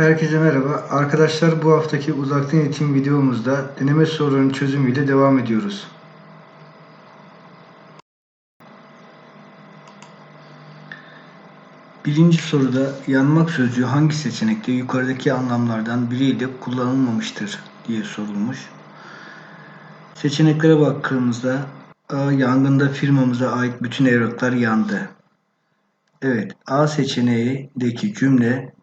Herkese merhaba. Arkadaşlar bu haftaki uzaktan eğitim videomuzda deneme sorularının çözümüyle devam ediyoruz. Birinci soruda yanmak sözcüğü hangi seçenekte yukarıdaki anlamlardan biriyle kullanılmamıştır diye sorulmuş. Seçeneklere baktığımızda A. Yangında firmamıza ait bütün evraklar yandı. Evet, A seçeneğindeki cümle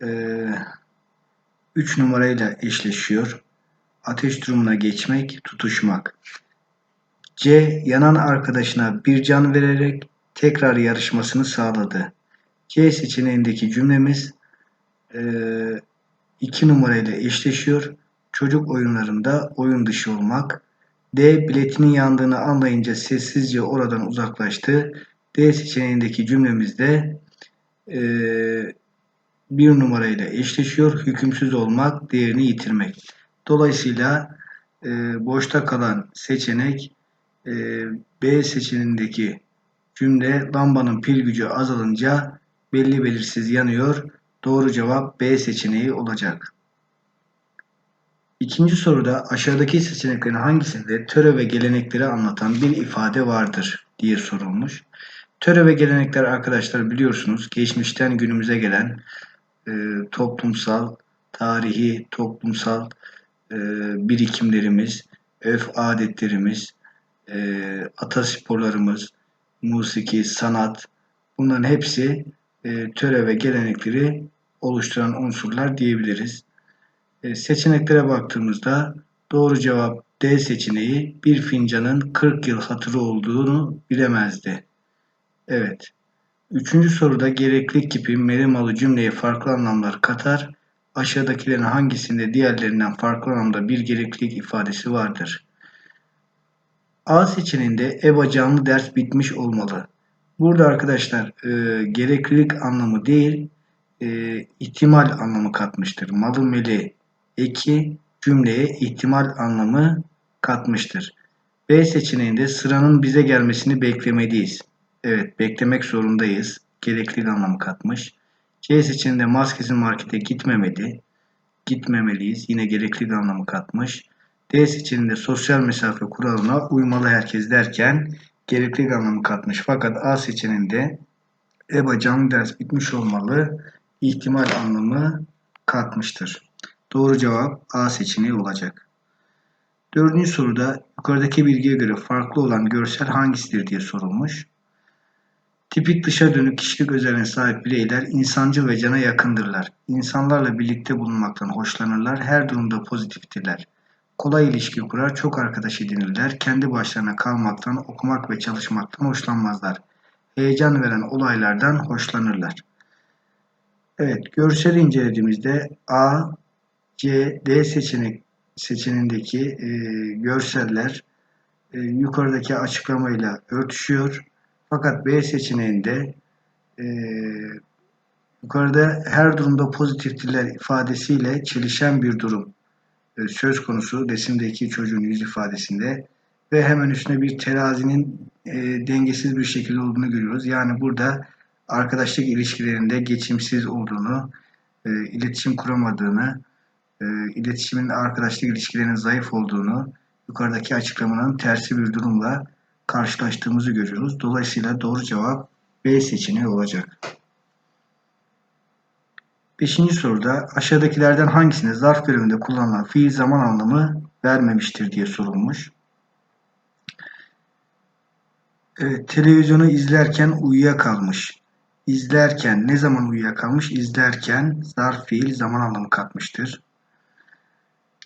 3 numarayla eşleşiyor. Ateş durumuna geçmek, tutuşmak. C. Yanan arkadaşına bir can vererek tekrar yarışmasını sağladı. C seçeneğindeki cümlemiz 2 numarayla eşleşiyor. Çocuk oyunlarında oyun dışı olmak. D. Biletinin yandığını anlayınca sessizce oradan uzaklaştı. D seçeneğindeki cümlemizde eee bir numarayla eşleşiyor. Hükümsüz olmak, değerini yitirmek. Dolayısıyla e, boşta kalan seçenek e, B seçeneğindeki cümle lambanın pil gücü azalınca belli belirsiz yanıyor. Doğru cevap B seçeneği olacak. İkinci soruda aşağıdaki seçeneklerin hangisinde töre ve gelenekleri anlatan bir ifade vardır diye sorulmuş. Töre ve gelenekler arkadaşlar biliyorsunuz geçmişten günümüze gelen e, toplumsal, tarihi, toplumsal e, birikimlerimiz, öf adetlerimiz, e, atasporlarımız, musiki, sanat bunların hepsi e, töre ve gelenekleri oluşturan unsurlar diyebiliriz. E, seçeneklere baktığımızda doğru cevap D seçeneği bir fincanın 40 yıl hatırı olduğunu bilemezdi. Evet. Üçüncü soruda gereklilik kipi merimalı cümleye farklı anlamlar katar. Aşağıdakilerin hangisinde diğerlerinden farklı anlamda bir gereklilik ifadesi vardır? A seçeneğinde EBA canlı ders bitmiş olmalı. Burada arkadaşlar e, gereklilik anlamı değil, e, ihtimal anlamı katmıştır. Malı meli eki cümleye ihtimal anlamı katmıştır. B seçeneğinde sıranın bize gelmesini beklemeliyiz. Evet beklemek zorundayız. Gerekli anlamı katmış. C seçeneğinde maskesiz markete gitmemeli. Gitmemeliyiz. Yine gerekli anlamı katmış. D seçeneğinde sosyal mesafe kuralına uymalı herkes derken gerekli anlamı katmış. Fakat A seçeneğinde EBA canlı ders bitmiş olmalı ihtimal anlamı katmıştır. Doğru cevap A seçeneği olacak. Dördüncü soruda yukarıdaki bilgiye göre farklı olan görsel hangisidir diye sorulmuş. Tipik dışa dönük kişilik özelliğine sahip bireyler insancıl ve cana yakındırlar. İnsanlarla birlikte bulunmaktan hoşlanırlar. Her durumda pozitiftirler. Kolay ilişki kurar, çok arkadaş edinirler. Kendi başlarına kalmaktan, okumak ve çalışmaktan hoşlanmazlar. Heyecan veren olaylardan hoşlanırlar. Evet, görseli incelediğimizde A, C, D seçenek seçeneğindeki e, görseller e, yukarıdaki açıklamayla örtüşüyor. Fakat B seçeneğinde e, yukarıda her durumda pozitiftiler ifadesiyle çelişen bir durum e, söz konusu resimdeki çocuğun yüz ifadesinde ve hemen üstüne bir terazinin e, dengesiz bir şekilde olduğunu görüyoruz. Yani burada arkadaşlık ilişkilerinde geçimsiz olduğunu, e, iletişim kuramadığını, e, iletişimin arkadaşlık ilişkilerinin zayıf olduğunu yukarıdaki açıklamanın tersi bir durumla karşılaştığımızı görüyoruz. Dolayısıyla doğru cevap B seçeneği olacak. Beşinci soruda aşağıdakilerden hangisinde zarf görevinde kullanılan fiil zaman anlamı vermemiştir diye sorulmuş. Evet, televizyonu izlerken uyuyakalmış. İzlerken ne zaman uyuyakalmış? İzlerken zarf fiil zaman anlamı katmıştır.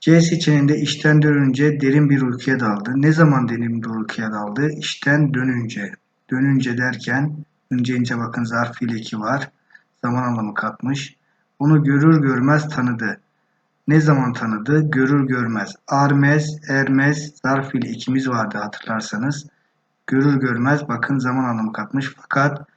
C seçeneğinde işten dönünce derin bir uykuya daldı. Ne zaman derin bir uykuya daldı? İşten dönünce. Dönünce derken önce ince bakın zarf fiil var. Zaman anlamı katmış. Onu görür görmez tanıdı. Ne zaman tanıdı? Görür görmez. Armez, ermez, zarf fiil ikimiz vardı hatırlarsanız. Görür görmez bakın zaman anlamı katmış. Fakat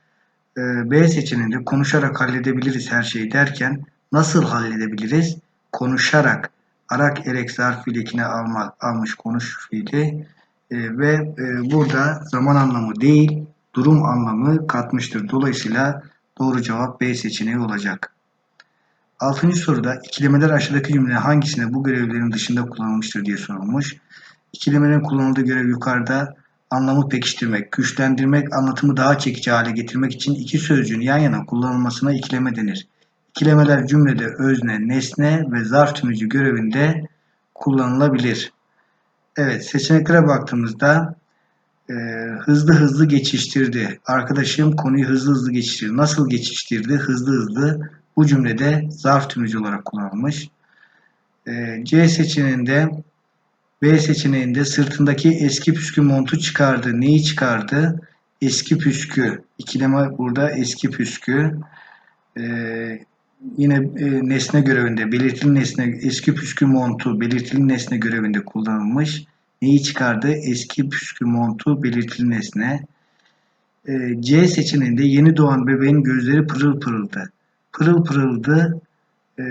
e, B seçeneğinde konuşarak halledebiliriz her şeyi derken nasıl halledebiliriz? Konuşarak arak erek zarf almak, almış konuş fiili e, ve e, burada zaman anlamı değil durum anlamı katmıştır. Dolayısıyla doğru cevap B seçeneği olacak. Altıncı soruda ikilemeler aşağıdaki cümle hangisinde bu görevlerin dışında kullanılmıştır diye sorulmuş. İkilemelerin kullanıldığı görev yukarıda anlamı pekiştirmek, güçlendirmek, anlatımı daha çekici hale getirmek için iki sözcüğün yan yana kullanılmasına ikileme denir. İkilemeler cümlede özne, nesne ve zarf tümücü görevinde kullanılabilir. Evet, seçeneklere baktığımızda e, hızlı hızlı geçiştirdi. Arkadaşım konuyu hızlı hızlı geçiştirdi. Nasıl geçiştirdi? Hızlı hızlı. Bu cümlede zarf tümücü olarak kullanılmış. E, C seçeneğinde B seçeneğinde sırtındaki eski püskü montu çıkardı. Neyi çıkardı? Eski püskü. İkileme burada eski püskü. Ee, yine e, nesne görevinde belirtili nesne eski püskü montu belirtili nesne görevinde kullanılmış. Neyi çıkardı? Eski püskü montu belirtili nesne. Ee, C seçeneğinde yeni doğan bebeğin gözleri pırıl pırıldı. Pırıl pırıldı. Ee,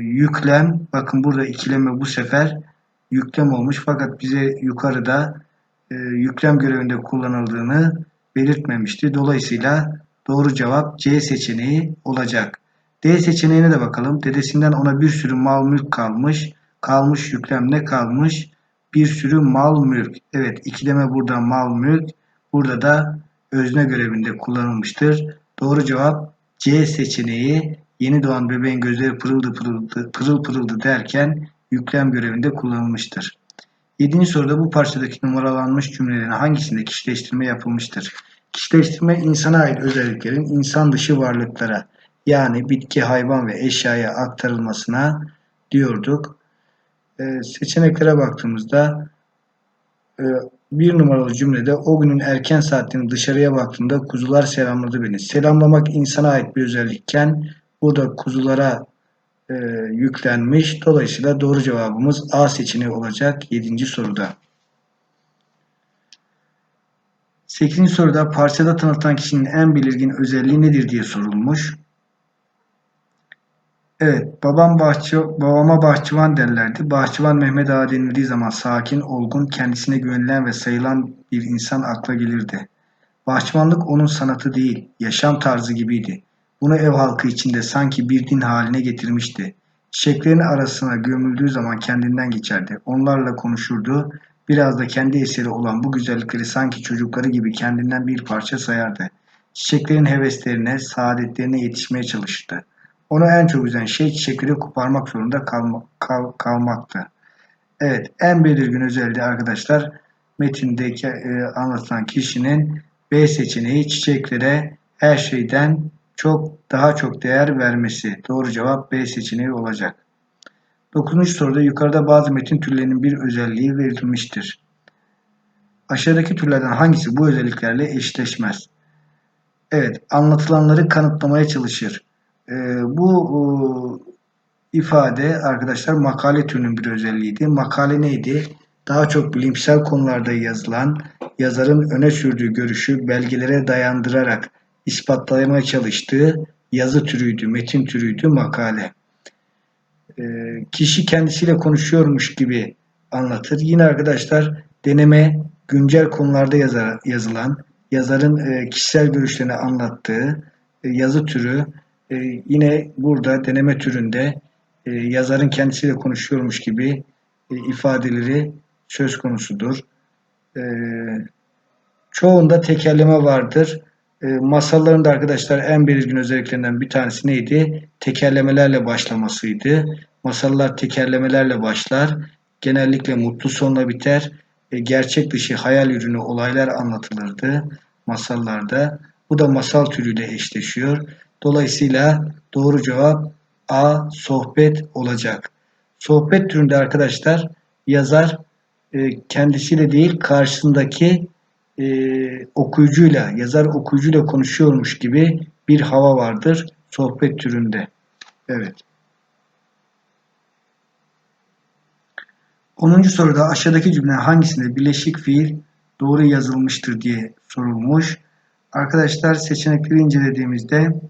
yüklem. Bakın burada ikileme bu sefer yüklem olmuş fakat bize yukarıda e, yüklem görevinde kullanıldığını belirtmemişti. Dolayısıyla doğru cevap C seçeneği olacak. D seçeneğine de bakalım. Dedesinden ona bir sürü mal mülk kalmış. Kalmış yüklem ne kalmış? Bir sürü mal mülk. Evet ikileme burada mal mülk. Burada da özne görevinde kullanılmıştır. Doğru cevap C seçeneği yeni doğan bebeğin gözleri pırıldı pırıldı pırıl pırıldı derken yüklem görevinde kullanılmıştır. 7. soruda bu parçadaki numaralanmış cümlelerin hangisinde kişileştirme yapılmıştır? Kişileştirme insana ait özelliklerin insan dışı varlıklara yani bitki, hayvan ve eşyaya aktarılmasına diyorduk. Ee, seçeneklere baktığımızda e, bir numaralı cümlede o günün erken saatlerinde dışarıya baktığımda kuzular selamladı beni. Selamlamak insana ait bir özellikken burada kuzulara e, yüklenmiş. Dolayısıyla doğru cevabımız A seçeneği olacak 7. soruda. 8. soruda parçada tanıtılan kişinin en belirgin özelliği nedir diye sorulmuş. Evet, babam bahçı, babama bahçıvan derlerdi. Bahçıvan Mehmet Ağa denildiği zaman sakin, olgun, kendisine güvenilen ve sayılan bir insan akla gelirdi. Bahçıvanlık onun sanatı değil, yaşam tarzı gibiydi. Bunu ev halkı içinde sanki bir din haline getirmişti. Çiçeklerin arasına gömüldüğü zaman kendinden geçerdi. Onlarla konuşurdu. Biraz da kendi eseri olan bu güzellikleri sanki çocukları gibi kendinden bir parça sayardı. Çiçeklerin heveslerine, saadetlerine yetişmeye çalıştı. Onu en çok üzen şey çiçekleri koparmak zorunda kalma, kal, kalmaktı. Evet, en belirgin özelliği arkadaşlar metindeki e, anlatılan kişinin B seçeneği çiçeklere her şeyden çok daha çok değer vermesi. Doğru cevap B seçeneği olacak. 9. soruda yukarıda bazı metin türlerinin bir özelliği verilmiştir. Aşağıdaki türlerden hangisi bu özelliklerle eşleşmez? Evet, anlatılanları kanıtlamaya çalışır. Ee, bu e, ifade arkadaşlar makale türünün bir özelliğiydi. Makale neydi? Daha çok bilimsel konularda yazılan, yazarın öne sürdüğü görüşü belgelere dayandırarak ispatlamaya çalıştığı yazı türüydü, metin türüydü makale. E, kişi kendisiyle konuşuyormuş gibi anlatır. Yine arkadaşlar deneme güncel konularda yazar, yazılan, yazarın e, kişisel görüşlerini anlattığı e, yazı türü e, yine burada deneme türünde e, yazarın kendisiyle konuşuyormuş gibi e, ifadeleri söz konusudur. E, çoğunda tekerleme vardır. E, masalların da arkadaşlar en belirgin özelliklerinden bir tanesi neydi? Tekerlemelerle başlamasıydı. Masallar tekerlemelerle başlar. Genellikle mutlu sonla biter. E, gerçek dışı hayal ürünü olaylar anlatılırdı masallarda. Bu da masal türüyle eşleşiyor. Dolayısıyla doğru cevap A sohbet olacak. Sohbet türünde arkadaşlar yazar e, kendisiyle değil karşısındaki e, okuyucuyla, yazar okuyucuyla konuşuyormuş gibi bir hava vardır sohbet türünde. Evet. 10. soruda aşağıdaki cümle hangisinde bileşik fiil doğru yazılmıştır diye sorulmuş. Arkadaşlar seçenekleri incelediğimizde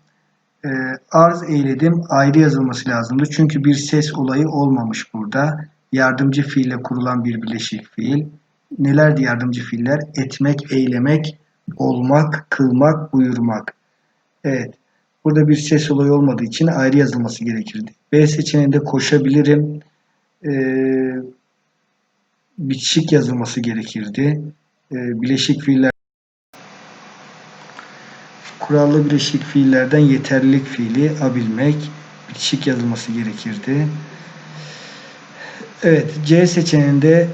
e, arz eyledim ayrı yazılması lazımdı. Çünkü bir ses olayı olmamış burada. Yardımcı fiille kurulan bir bileşik fiil. Nelerdi yardımcı fiiller? Etmek, eylemek, olmak, kılmak, buyurmak. Evet. Burada bir ses olayı olmadığı için ayrı yazılması gerekirdi. B seçeneğinde koşabilirim. Ee, bitişik yazılması gerekirdi. Ee, bileşik fiiller kurallı bileşik fiillerden yeterlilik fiili abilmek bitişik yazılması gerekirdi. Evet C seçeneğinde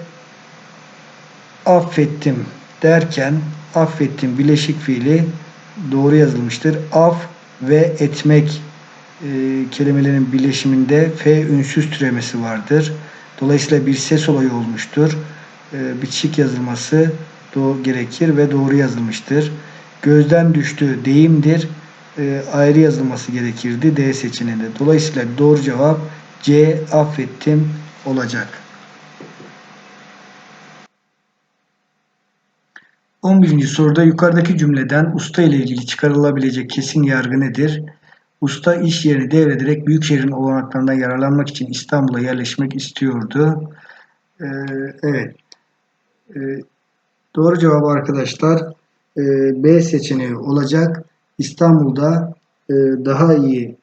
affettim derken affettim bileşik fiili doğru yazılmıştır. Af ve etmek e, kelimelerin bileşiminde F ünsüz türemesi vardır. Dolayısıyla bir ses olayı olmuştur. E, bitişik yazılması doğru gerekir ve doğru yazılmıştır. Gözden düştü deyimdir. E, ayrı yazılması gerekirdi D seçeneğinde. Dolayısıyla doğru cevap C affettim olacak. 11. soruda yukarıdaki cümleden usta ile ilgili çıkarılabilecek kesin yargı nedir? Usta iş yerini devrederek büyük şehrin olanaklarından yararlanmak için İstanbul'a yerleşmek istiyordu. Ee, evet. Ee, doğru cevap arkadaşlar e, B seçeneği olacak. İstanbul'da e, daha iyi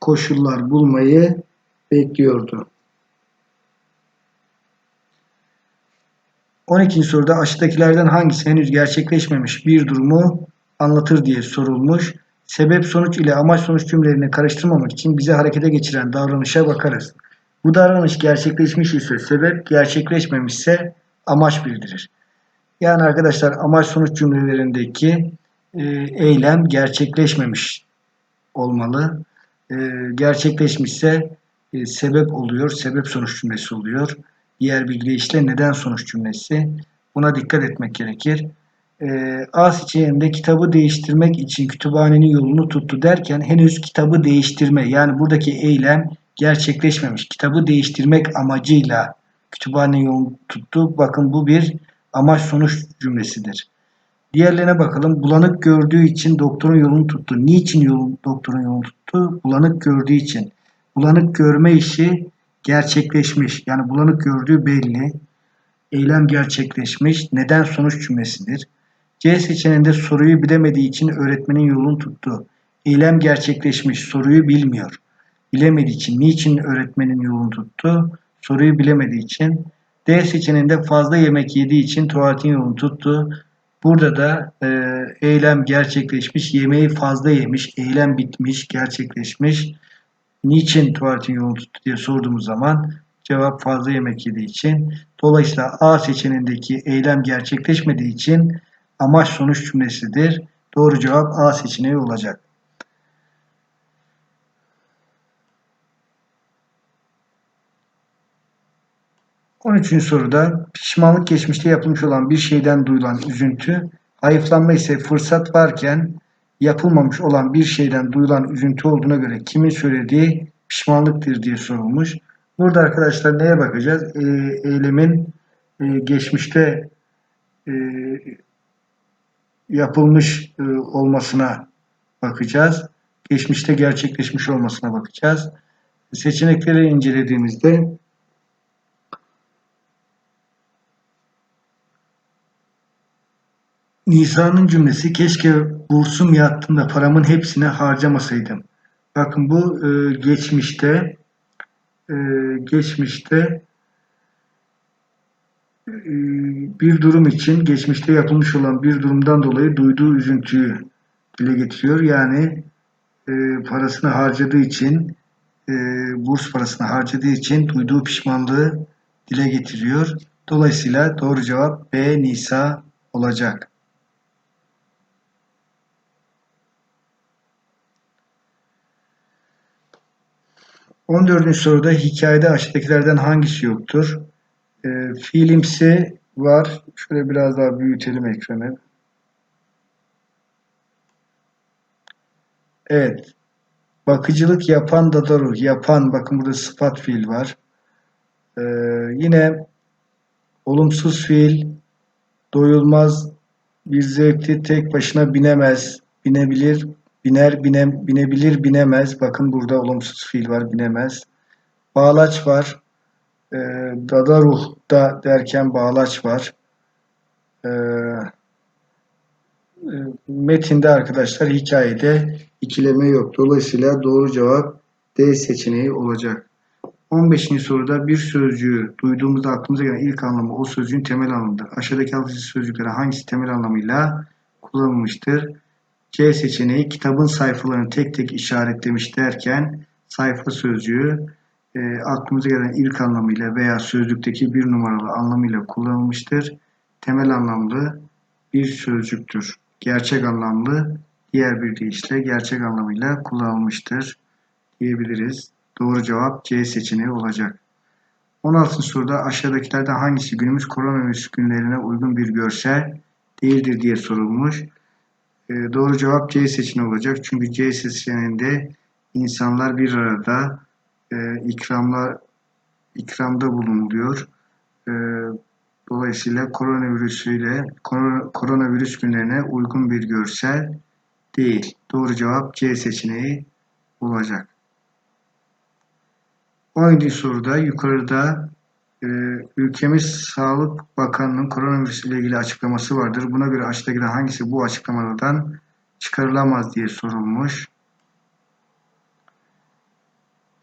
koşullar bulmayı bekliyordu. 12. soruda aşağıdakilerden hangisi henüz gerçekleşmemiş bir durumu anlatır diye sorulmuş. Sebep sonuç ile amaç sonuç cümlelerini karıştırmamak için bize harekete geçiren davranışa bakarız. Bu davranış gerçekleşmiş ise sebep gerçekleşmemişse amaç bildirir. Yani arkadaşlar amaç sonuç cümlelerindeki e, eylem gerçekleşmemiş olmalı. E, gerçekleşmişse e, sebep oluyor, sebep sonuç cümlesi oluyor diğer bir deyişle neden sonuç cümlesi. Buna dikkat etmek gerekir. E, A seçeneğinde kitabı değiştirmek için kütüphanenin yolunu tuttu derken henüz kitabı değiştirme yani buradaki eylem gerçekleşmemiş. Kitabı değiştirmek amacıyla kütüphanenin yolunu tuttu. Bakın bu bir amaç sonuç cümlesidir. Diğerlerine bakalım. Bulanık gördüğü için doktorun yolunu tuttu. Niçin yolun, doktorun yolunu tuttu? Bulanık gördüğü için. Bulanık görme işi gerçekleşmiş. Yani bulanık gördüğü belli. Eylem gerçekleşmiş. Neden sonuç cümlesidir. C seçeneğinde soruyu bilemediği için öğretmenin yolunu tuttu. Eylem gerçekleşmiş. Soruyu bilmiyor. Bilemediği için. Niçin öğretmenin yolunu tuttu? Soruyu bilemediği için. D seçeneğinde fazla yemek yediği için tuvaletin yolunu tuttu. Burada da e, eylem gerçekleşmiş, yemeği fazla yemiş, eylem bitmiş, gerçekleşmiş niçin tuvaletin yolunu tuttu diye sorduğumuz zaman cevap fazla yemek yediği için. Dolayısıyla A seçeneğindeki eylem gerçekleşmediği için amaç sonuç cümlesidir. Doğru cevap A seçeneği olacak. On üçüncü soruda pişmanlık geçmişte yapılmış olan bir şeyden duyulan üzüntü, hayıflanma ise fırsat varken yapılmamış olan bir şeyden duyulan üzüntü olduğuna göre kimin söylediği pişmanlıktır diye sorulmuş. Burada arkadaşlar neye bakacağız? E, eylemin e, geçmişte e, yapılmış e, olmasına bakacağız. Geçmişte gerçekleşmiş olmasına bakacağız. Seçenekleri incelediğimizde Nisa'nın cümlesi keşke bursum yattığında paramın hepsini harcamasaydım. Bakın bu e, geçmişte e, geçmişte e, bir durum için geçmişte yapılmış olan bir durumdan dolayı duyduğu üzüntüyü dile getiriyor. Yani e, parasını harcadığı için e, burs parasını harcadığı için duyduğu pişmanlığı dile getiriyor. Dolayısıyla doğru cevap B Nisa olacak. 14. soruda hikayede aşağıdakilerden hangisi yoktur? E, fiilimsi var. Şöyle biraz daha büyütelim ekranı. Evet. Bakıcılık yapan da doğru. Yapan. Bakın burada sıfat fiil var. Ee, yine olumsuz fiil doyulmaz bir zevkli tek başına binemez. Binebilir Biner, bine, binebilir, binemez. Bakın burada olumsuz fiil var, binemez. Bağlaç var. E, dada ruhda derken bağlaç var. E, e, metinde arkadaşlar hikayede ikileme yok. Dolayısıyla doğru cevap D seçeneği olacak. 15. soruda bir sözcüğü duyduğumuzda aklımıza gelen ilk anlamı o sözcüğün temel anlamıdır. Aşağıdaki altı sözcükleri hangisi temel anlamıyla kullanılmıştır? C seçeneği kitabın sayfalarını tek tek işaretlemiş derken sayfa sözcüğü e, aklımıza gelen ilk anlamıyla veya sözlükteki bir numaralı anlamıyla kullanılmıştır. Temel anlamlı bir sözcüktür. Gerçek anlamlı diğer bir deyişle gerçek anlamıyla kullanılmıştır diyebiliriz. Doğru cevap C seçeneği olacak. 16. soruda aşağıdakilerden hangisi günümüz koronavirüs günlerine uygun bir görsel değildir diye sorulmuş. E, doğru cevap C seçeneği olacak. Çünkü C seçeneğinde insanlar bir arada e, ikramlar ikramda bulunuluyor. E, dolayısıyla koronavirüsüyle korona, koronavirüs günlerine uygun bir görsel değil. Doğru cevap C seçeneği olacak. 17. soruda yukarıda e, ülkemiz Sağlık Bakanı'nın koronavirüs ile ilgili açıklaması vardır. Buna göre aşağıdakilerden hangisi bu açıklamalardan çıkarılamaz diye sorulmuş.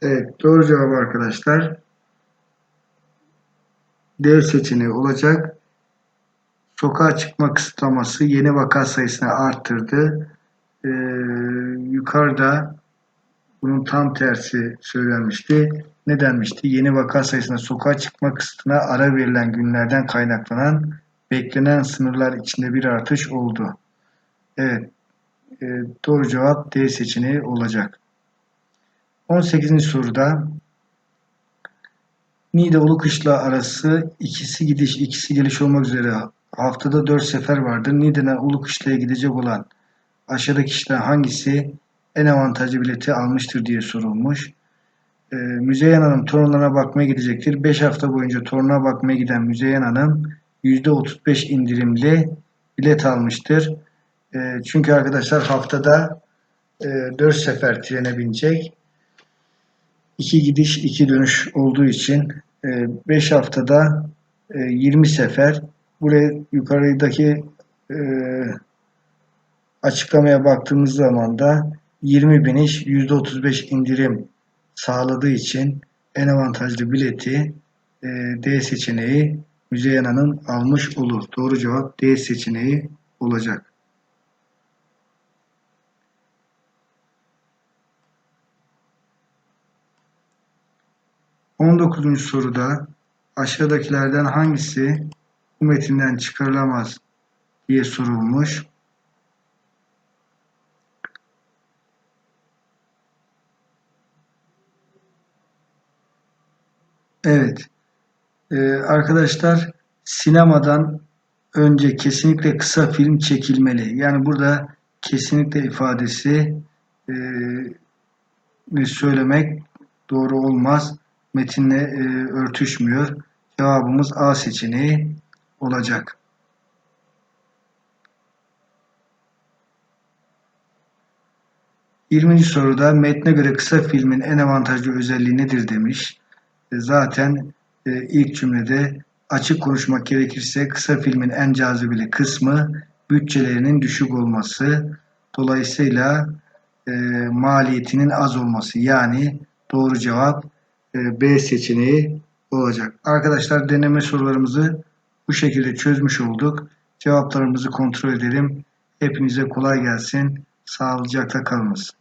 Evet doğru cevap arkadaşlar D seçeneği olacak. Sokağa çıkma kısıtlaması yeni vaka sayısını arttırdı. Ee, yukarıda bunun tam tersi söylenmişti. Ne denmişti? Yeni vaka sayısına sokağa çıkma kısıtına ara verilen günlerden kaynaklanan beklenen sınırlar içinde bir artış oldu. Evet. E, doğru cevap D seçeneği olacak. 18. soruda Niğde Ulukışla arası ikisi gidiş ikisi geliş olmak üzere haftada 4 sefer vardır. Niğde'den Ulukışla'ya gidecek olan aşağıdaki kişiler hangisi en avantajlı bileti almıştır diye sorulmuş. E, Müzeyyen Hanım torunlarına bakmaya gidecektir. 5 hafta boyunca torununa bakmaya giden Müzeyyen Hanım %35 indirimli bilet almıştır. E, çünkü arkadaşlar haftada e, 4 sefer trene binecek. 2 gidiş 2 dönüş olduğu için 5 e, haftada 20 e, sefer buraya yukarıdaki e, açıklamaya baktığımız zaman da 20 biniş %35 indirim sağladığı için en avantajlı bileti D seçeneği Müzeyyen Hanım almış olur. Doğru cevap D seçeneği olacak. 19. soruda aşağıdakilerden hangisi bu metinden çıkarılamaz diye sorulmuş. Evet. Ee, arkadaşlar sinemadan önce kesinlikle kısa film çekilmeli. Yani burada kesinlikle ifadesi e, söylemek doğru olmaz metinle e, örtüşmüyor. Cevabımız A seçeneği olacak. Yirminci soruda metne göre kısa filmin en avantajlı özelliği nedir demiş. E, zaten e, ilk cümlede açık konuşmak gerekirse kısa filmin en cazibeli kısmı bütçelerinin düşük olması. Dolayısıyla e, maliyetinin az olması. Yani doğru cevap e, B seçeneği olacak. Arkadaşlar deneme sorularımızı bu şekilde çözmüş olduk. Cevaplarımızı kontrol edelim. Hepinize kolay gelsin. Sağlıcakla kalınız.